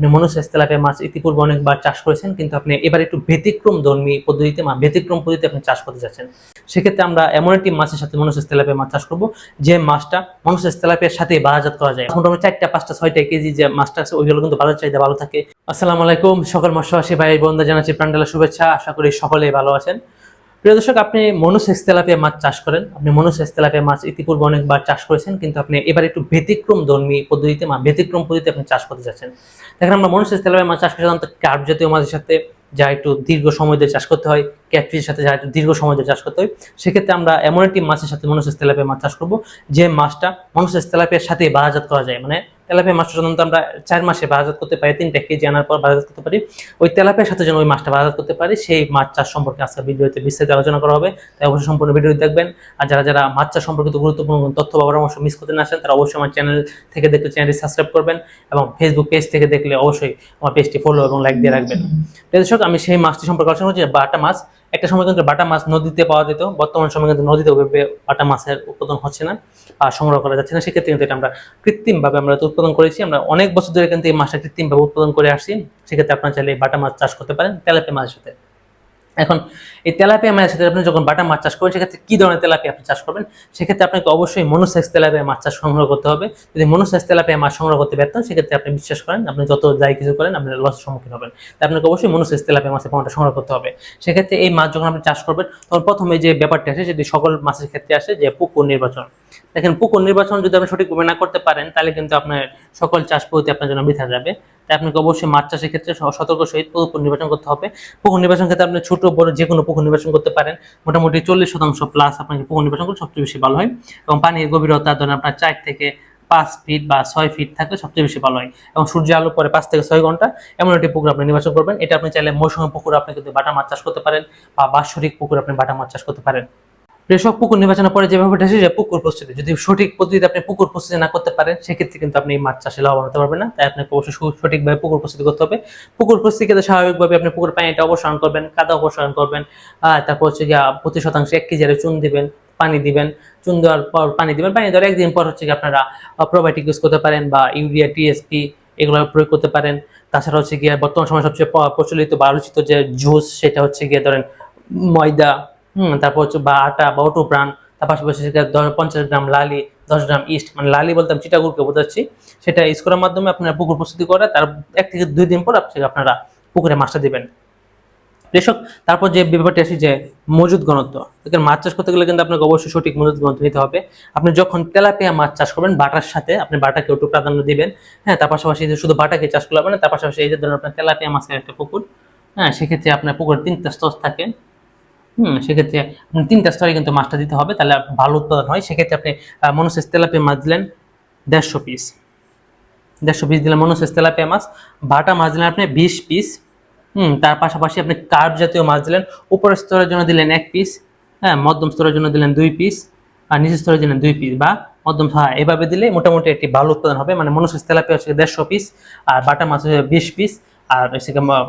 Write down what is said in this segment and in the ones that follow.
আপনি মনুষ্য তেলাপিয়া মাছ ইতিপূর্বে অনেকবার চাষ করেছেন, কিন্তু আপনি এবার একটু ব্যতিক্রম ধর্মী পদ্ধতিতে বা ব্যতিক্রম পদ্ধতিতে আপনি চাষ করতে যাচ্ছেন। সেক্ষেত্রে আমরা এমন একটি মাছের সাথে মনুষ্য তেলাপিয়া মাছ চাষ করব, যে মাছটা মনুষ্য তেলাপিয়ার সাথে বাজারজাত করা যায়। মোটামুটি চারটা, পাঁচটা, ছয়টা কেজি যে মাছটা আছে, ওইগুলো কিন্তু বাজার চাহিদা ভালো থাকে। আসসালামু আলাইকুম, সকল মৎস্যবাসী ভাই বন্ধু জানাচ্ছি প্রাণডালা শুভেচ্ছা। আশা করি সকলেই ভালো আছেন। প্রিয় দর্শক, আপনি মনুষ্য তেলাপিয়া মাছ চাষ করেন। আপনি মনুষ্য তেলাপিয়া মাছ ইতিপূর্বে অনেকবার চাষ করেছেন, কিন্তু আপনি এবার একটু ব্যতিক্রম ধর্মী পদ্ধতিতে ব্যতিক্রম পদ্ধতিতে আপনি চাষ করতে যাচ্ছেন। দেখেন, আমরা মনুষ্য তেলাপিয়া মাছ চাষ করে সাধারণত কার্প জাতীয় মাছের সাথে যা একটু দীর্ঘ সময় ধরে চাষ করতে হয়, ক্যাটফিশের সাথে যা একটু দীর্ঘ সময় ধরে চাষ করতে হয়, সেক্ষেত্রে আমরা এমন একটি মাছের সাথে মনুষ্য তেলাপিয়া মাছ চাষ করব, যে মাছটা মনুষ্য তেলাপিয়ার সাথে বাজারজাত করা যায়। মানে তেলাপিয়া মাছটা সাধারণত আমরা চার মাসে বাজারজাত করতে পারি, তিনটা কেজি আনার পর বাজারজাত করতে পারি। ওই তেলাপিয়ার সাথে যেন ওই মাছটা বাজারজাত করতে পারি, সেই মাছ চাষ সম্পর্কে আজকে ভিডিওতে বিস্তারিত আলোচনা করা হবে। তাই অবশ্যই সম্পূর্ণ ভিডিও দেখবেন। আর যারা যারা মাছ চাষ সম্পর্কিত গুরুত্বপূর্ণ তথ্য বা পরামর্শ মিস করতে না আসেন, তারা অবশ্যই আমার চ্যানেল থেকে দেখলে চ্যানেলটি সাবস্ক্রাইব করবেন এবং ফেসবুক পেজ থেকে দেখলে অবশ্যই আমার পেজটি ফলো এবং লাইক দিয়ে রাখবেন। দর্শক, আমি সেই মাছটি সম্পর্কে আলোচনা করছি, বাটা মাছ। একটা সময় কিন্তু বাটা মাছ নদীতে পাওয়া যেত, বর্তমান সময় কিন্তু নদীতে ওইভাবে বাটা মাছের উৎপাদন হচ্ছে না বা সংগ্রহ করা যাচ্ছে না। সেক্ষেত্রে কিন্তু এটা আমরা কৃত্রিমভাবে আমরা উৎপাদন করেছি। আমরা অনেক বছর ধরে কিন্তু এই মাছটা কৃত্রিমভাবে উৎপাদন করে আসছি। সেক্ষেত্রে আপনারা চাইলে বাটা মাছ চাষ করতে পারেন তেলাপে মাছের সাথে। এখন এই তেলাপিয়া মাছের সাথে আপনি যখন বাটা মাছ চাষ করবেন সেক্ষেত্রে কি ধরনের তেলাপিয়া আপনি চাষ করবেন? সেক্ষেত্রে আপনাকে অবশ্যই মনোসাইজ তেলাপিয়া মাছ চাষ সংগ্রহ করতে হবে। যদি মনোসাইজ তেলাপিয়া মাছ সংগ্রহ করতে ব্যর্থ সেক্ষেত্রে আপনি বিশ্বাস করেন, আপনি যত যাই কিছু করেন, আপনি লসের সম্মুখীন হবেন। তাই আপনাকে অবশ্যই মনোসাইজ তেলাপিয়া মাছের পোনাটা সংগ্রহ করতে হবে। সেক্ষেত্রে এই মাছ যখন আপনি চাষ করবেন, তখন প্রথমে যে ব্যাপারটা আসে, সেটি সকল মাছের ক্ষেত্রে আসে, যে পুকুর নির্বাচন। দেখেন, পুকুর নির্বাচন যদি আপনি সঠিকভাবে না করতে পারেন, তাহলে কিন্তু আপনার সকল চাষ পদ্ধতি আপনার জন্য বৃথা যাবে। তাই আপনাকে অবশ্যই মাছ চাষের ক্ষেত্রে সতর্ক সহিত পুকুর নির্বাচন করতে হবে। পুকুর নির্বাচন ক্ষেত্রে আপনি ছোট, বড় যে কোনো পুকুর নির্বাচন করতে পারেন। মোটামুটি চল্লিশ শতাংশ প্লাস আপনাকে পুকুর নির্বাচন করলে সবচেয়ে বেশি ভালো হয়। এবং পানির গভীরতা, ধরেন আপনার চার থেকে পাঁচ ফিট বা ছয় ফিট থাকলে সবচেয়ে বেশি ভালো হয়। এবং সূর্য আলো পরে পাঁচ থেকে ছয় ঘণ্টা এমন একটি পুকুর আপনি নির্বাচন করবেন। এটা আপনি চাইলে মৌসুমী পুকুর আপনি কিন্তু বাটা মাছ চাষ করতে পারেন বা বাৎসরিক পুকুর আপনি বাটা মাছ চাষ করতে পারেন। কৃষক পুকুর নির্বাচনের পরে যেভাবে ব্যাপারটা আসে পুকুর প্রস্তুতি। যদি সঠিক পদ্ধতিতে আপনি পুকুর প্রস্তুতি না করতে পারেন, সেক্ষেত্রে কিন্তু আপনি মাছ চাষে লাভবান হতে পারবেন না। তাই আপনাকে অবশ্যই সঠিকভাবে পুকুর প্রস্তুতি করতে হবে। পুকুর প্রস্তুতি স্বাভাবিকভাবে আপনি পুকুর পানিটা অবসান করবেন, কাদা অপসারণ করবেন তারপর হচ্ছে প্রতি শতাংশে এক কেজি চুন দিবেন, পানি দিবেন, চুন দেওয়ার পর পানি দিবেন। পানি দেওয়ার একদিন পর হচ্ছে আপনারা প্রোবায়োটিক ইউজ করতে পারেন বা ইউরিয়া টিএসপি এগুলো প্রয়োগ করতে পারেন। তাছাড়া হচ্ছে গিয়ে বর্তমান সময় সবচেয়ে প্রচলিত বা আলোচিত যে জুস সেটা হচ্ছে গিয়ে ধরেন ময়দা হুম, তারপর হচ্ছে বা আটা বা অটো প্রাণ তার পাশাপাশি সেটা দশ- পঞ্চাশ গ্রাম লালি, দশ গ্রাম ইস্ট মানে লালি বলতে আমি চিটাগুড়কে বোঝাচ্ছি, সেটা ইউজ করার মাধ্যমে আপনারা পুকুর প্রস্তুতি করে, তার এক থেকে দুই দিন পর আপনি- আপনারা পুকুরে মাছটা দিবেন। কৃষক তারপর যে ব্যাপারটি আসি যে মজুদ ঘনত্ব, দেখেন মাছ চাষ করতে গেলে কিন্তু আপনাকে অবশ্যই সঠিক মজুদ ঘনত্ব নিতে হবে। আপনি যখন তেলাপিয়া মাছ চাষ করবেন, বাটার সাথে আপনি বাটাকে একটু প্রাধান্য দিবেন। হ্যাঁ তার পাশাপাশি শুধু বাটাকে চাষ করলে হবে না, তার পাশাপাশি এই যে ধরুন আপনার তেলাপিয়া মাছের একটা পুকুর হ্যাঁ সেক্ষেত্রে আপনার পুকুরে তিনটা স্তর থাকে। হুম, সেক্ষেত্রে আপনি তিনটা স্তরে কিন্তু মাছটা দিতে হবে, তাহলে ভালো উৎপাদন হয়। সেক্ষেত্রে আপনি মনুষ্যের তেলাপিয়া মাছ দিলেন দেড়শো পিস দেড়শো পিস দিলেন মনুষ্যের তেলাপিয়া মাছ। বাটা মাছ দিলেন আপনি বিশ পিস হুম, তার পাশাপাশি আপনি কার্প জাতীয় মাছ দিলেন। উপরের স্তরের জন্য দিলেন এক পিস হ্যাঁ মধ্যম স্তরের জন্য দিলেন দুই পিস আর নিচের স্তরের জন্য দুই পিস বা মধ্যম হ্যাঁ এভাবে দিলে মোটামুটি একটি ভালো উৎপাদন হবে। মানে মনুষ্যের তেলাপিয়া হচ্ছে দেড়শো পিস আর বাটা মাছ হচ্ছে বিশ পিস আর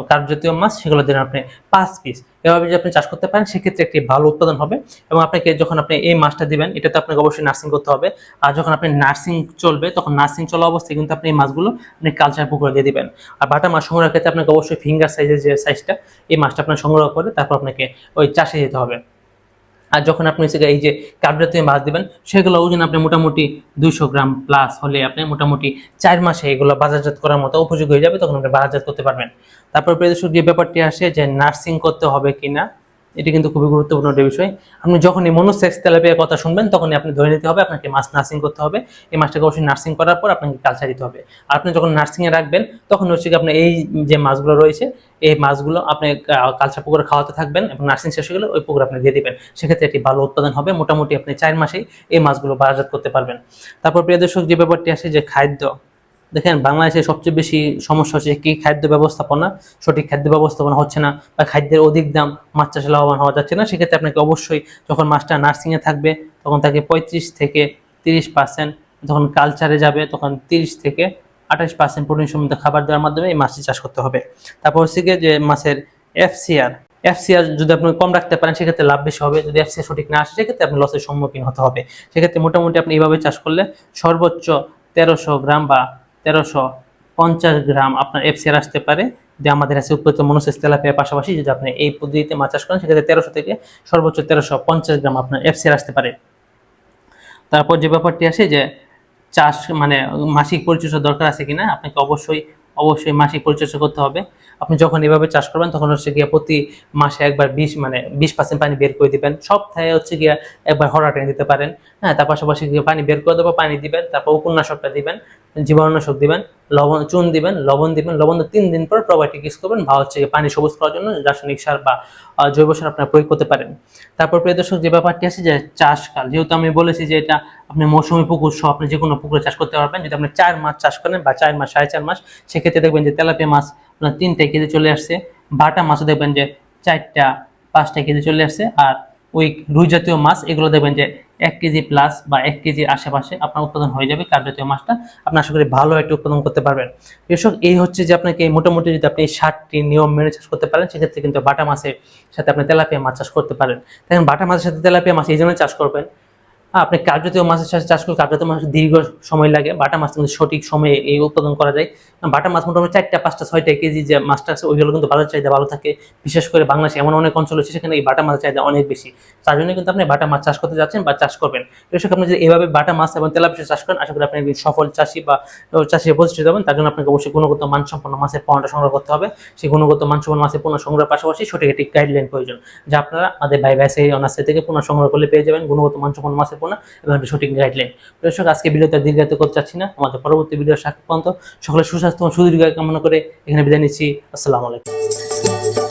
কার্প জাতীয় মাছ, সেগুলো দিলেন আপনি পাঁচ পিস এভাবে যদি আপনি চাষ করতে পারেন, সেক্ষেত্রে একটি ভালো উৎপাদন হবে এবং আপনাকে যখন আপনি এই মাছটা দিবেন এটাতে আপনাকে অবশ্যই নার্সিং করতে হবে। আর যখন আপনি নার্সিং চলবে, তখন নার্সিং চলা অবস্থায় কিন্তু আপনি এই মাছগুলো আপনি কালচার পুকুরে দিয়ে দিবেন। আর বাটা মাছ সংগ্রহের ক্ষেত্রে আপনাকে অবশ্যই ফিঙ্গার সাইজের যে সাইজটা এই মাছটা আপনার সংগ্রহ করে তারপর আপনাকে ওই চাষে যেতে হবে। আর যখন আপনি হচ্ছে এই যে কাবজাতীয় মাছ দেবেন, সেগুলো ওজন আপনি মোটামুটি দুইশো গ্রাম প্লাস হলে আপনি মোটামুটি চার মাসে এগুলো বাজারজাত করার মতো উপযোগী হয়ে যাবে, তখন আপনি বাজারজাত করতে পারবেন। তারপর প্রিয় দর্শক, যে ব্যাপারটি আসে যে নার্সিং করতে হবে কিনা এটি কিন্তু খুবই গুরুত্বপূর্ণ একটা বিষয়। আপনি যখনই মনোসেক্স তেলাপিয়ার কথা শুনবেন, তখনই আপনি ধরে নিতে হবে আপনাকে মাছ নার্সিং করতে হবে। এই মাছটাকে অবশ্যই নার্সিং করার পর আপনাকে কালচার দিতে হবে। আর আপনি যখন নার্সিংয়ে রাখবেন, তখন হচ্ছে কি আপনি এই যে মাছগুলো রয়েছে, এই মাছগুলো আপনি কালচার পুকুরে খাওয়াতে থাকবেন এবং নার্সিং শেষ হয়ে গেলে ওই পুকুরে আপনি দিয়ে দেবেন। সেক্ষেত্রে একটি ভালো উৎপাদন হবে। মোটামুটি আপনি চার মাসেই এই মাছগুলো বাজারজাত করতে পারবেন। তারপর প্রিয় দর্শক, যে ব্যাপারটি আসে যে খাদ্য দেখেন, বাংলাদেশে সবচেয়ে বেশি সমস্যা হচ্ছে কি খাদ্য ব্যবস্থাপনা? সঠিক খাদ্য ব্যবস্থাপনা হচ্ছে না বা খাদ্যের অধিক দাম মাছ চাষে লাভবান হওয়া যাচ্ছে না। সেক্ষেত্রে আপনাকে অবশ্যই যখন মাছটা নার্সিংয়ে থাকবে, তখন তাকে পঁয়ত্রিশ থেকে তিরিশ পার্সেন্ট যখন কালচারে যাবে, তখন তিরিশ থেকে আঠাশ পার্সেন্ট প্রোটিন সমৃদ্ধ খাবার দেওয়ার মাধ্যমে এই মাছটি চাষ করতে হবে। তারপর হচ্ছে গিয়ে যে মাছের এফসিআর এফসিআর যদি আপনি কম রাখতে পারেন, সেক্ষেত্রে লাভ বেশি হবে। যদি এফসিআর সঠিক না আসে, সেক্ষেত্রে আপনি লসের সম্মুখীন হতে হবে। সেক্ষেত্রে মোটামুটি আপনি এইভাবে চাষ করলে সর্বোচ্চ তেরোশো গ্রাম বা তেরোশো পঞ্চাশ গ্রাম আপনার এফসিআর আসতে পারে, যে আমাদের কাছে উৎপাদিত মনোসেস তেলাপিয়ার পাশাপাশি যদি আপনি এই পদ্ধতিতে মাছ চাষ করেন, সেক্ষেত্রে তেরোশো থেকে সর্বোচ্চ তেরোশো পঞ্চাশ গ্রাম আপনার এফসিআর আসতে পারে। তারপর যে ব্যাপারটি আসে যে চাষ মানে মাসিক পরিচর্যা দরকার আছে কিনা, আপনাকে অবশ্যই অবশ্যই মাসিক পরিচর্যা করতে হবে। আপনি যখন এভাবে চাষ করবেন, তখন হচ্ছে গিয়ে প্রতি মাসে একবার বিশ মানে বিশ পার্সেন্ট পানি বের করে দিবেন। সপ্তাহে হচ্ছে গিয়ে একবার হরা টেনে দিতে পারেন। হ্যাঁ তার পাশাপাশি গিয়ে পানি বের করে দেবো, পানি দিবেন, তারপর উপন্যাসকটা দিবেন। জীবাণুনাশক দিবেন, লবণ, চুন দিবেন, লবণ দিবেন, লবণ তিন দিন পর প্রোবায়োটিক ইউজ করবেন, বা হচ্ছে পানি সবুজ করার জন্য রাসায়নিক সার বা জৈব সার আপনারা প্রয়োগ করতে পারেন। তারপর প্রিয় দর্শক, যে ব্যাপারটি আছে যে চাষকাল, যেহেতু আমি বলেছি যে এটা আপনি মৌসুমী পুকুর সহ আপনি যে কোনো পুকুরে চাষ করতে পারবেন, যদি আপনি চার মাস চাষ করেন বা চার মাস, সাড়ে চার মাস, সেক্ষেত্রে দেখবেন যে তেলাপিয়া মাছ আপনার তিনটা কেজি চলে আসছে, বাটা মাছও দেখবেন যে চারটা, পাঁচটা কেজি চলে আসছে, আর ওই রুই জাতীয় মাছ, এগুলো দেখবেন যে এক কেজি প্লাস বা এক কেজির আশেপাশে আপনার উৎপাদন হয়ে যাবে কার জাতীয় মাছটা। আপনি আশা করি ভালো একটি উৎপাদন করতে পারবেন। কৃষক এই হচ্ছে যে আপনাকে মোটামুটি যদি আপনি ষাটটি নিয়ম মেনে চাষ করতে পারেন, সেক্ষেত্রে কিন্তু বাটা মাছের সাথে আপনি তেলাপিয়া মাছ চাষ করতে পারেন। দেখেন, বাটা মাছের সাথে তেলাপিয়া মাছ এই জন্য চাষ করবেন আপনি কার্প জাতীয় মাছের সাথে চাষ করলে কার্প জাতীয় মাছ দীর্ঘ সময় লাগে, বাটা মাছ কিন্তু সঠিক সময়ে এই উৎপাদন করা যায়। বাটা মাছ মোটামুটি চারটা, পাঁচটা, ছয়টা কেজি যে মাছটা আছে, ওইগুলো কিন্তু বাজার চাহিদা ভালো থাকে। বিশেষ করে বাংলাদেশে এমন অনেক অঞ্চল আছে সেখানে এই বাটা মাছের চাহিদা অনেক বেশি। তার জন্য কিন্তু আপনি বাটা মাছ চাষ করতে যাচ্ছেন বা চাষ করবেন। কৃষক আপনি যদি এভাবে বাটা মাছ এবং তেলাপিয়া চাষ করেন, আশা করি আপনি সফল চাষি বা চাষি প্রতিষ্ঠিত হবেন। তার জন্য আপনাকে অবশ্যই গুণগত মানসম্পন্ন মাছের পণ্যটা সংগ্রহ করতে হবে। সেই গুণগত মানসম্পন্ন মাছের পণ্য সংগ্রহের পাশাপাশি সঠিক একটি গাইডলাইন প্রয়োজন। যা আপনারা আমাদের ভাই ভাই সেই অনার্সে থেকে পুনঃ সংগ্রহ করলে পেয়ে যাবেন। গুণগত মানসম্পন্ন মাছের পণ্য এবং একটি সঠিক গাইডলাইন দর্শক, আজকে ভিডিওতে দীর্ঘায়িত করতে চাচ্ছি না। আমাদের পরবর্তী ভিডিও সাক্ষী পর্যন্ত। সকলে সুস্বাস্থ্য এবং সুদীর্ঘ কামনা করে এখানে বিদায় নিচ্ছি। আসসালামু আলাইকুম।